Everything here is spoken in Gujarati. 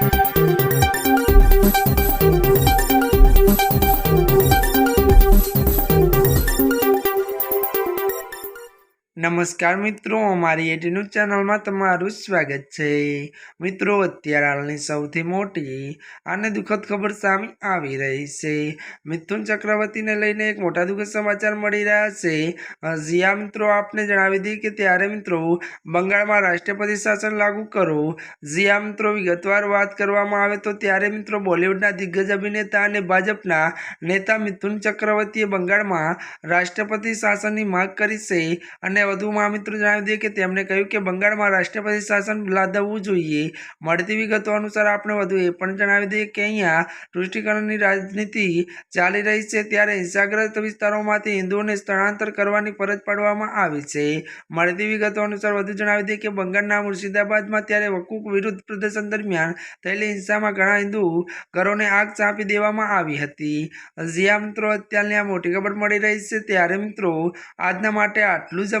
Thank you. નમસ્કાર મિત્રો, અમારી એટી ન્યૂઝ ચેનલમાં તમારું સ્વાગત છે. મિત્રો, અત્યારે હાલની સૌથી મોટી અને દુઃખદ ખબર સામે આવી રહી છે. મિથુન ચક્રવર્તીને લઈને એક મોટા દુઃખદ સમાચાર મળી રહ્યા છે. જીયા મિત્રો, આપને જણાવી દઈએ કે ત્યારે મિત્રો, બંગાળમાં રાષ્ટ્રપતિ શાસન લાગુ કરો. જીયા મિત્રો વિગતવાર વાત કરવામાં આવે તો ત્યારે મિત્રો, બોલિવૂડના દિગ્ગજ અભિનેતા અને ભાજપના નેતા મિથુન ચક્રવર્તીએ બંગાળમાં રાષ્ટ્રપતિ શાસનની માંગ કરી છે અને વધુમાં મિત્રો જણાવી દઈએ કે તેમણે કહ્યું કે બંગાળમાં રાષ્ટ્રપતિ શાસન લાદવવું જોઈએ. મળતી વિગતો અનુસાર આપણે વધુ એ પણ જણાવી દઈએ કે અહીંયા તુષ્ટિકરણની રાજનીતિ ચાલી રહી છે ત્યારે હિંસાગ્રસ્ત વિસ્તારોમાંથી હિન્દુઓને સ્થળાંતર કરવાની ફરજ પાડવામાં આવી છે. મળતી વિગતો અનુસાર વધુ જણાવી દઈએ કે બંગાળના મુર્શિદાબાદમાં ત્યારે વકૂક વિરુદ્ધ પ્રદર્શન દરમિયાન થયેલી હિંસામાં ઘણા હિન્દુ ઘરોને આગ ચાંપી દેવામાં આવી હતી. જ્યાં મિત્રો, અત્યારની આ મોટી ખબર મળી રહી છે. ત્યારે મિત્રો, આજના માટે આટલું જ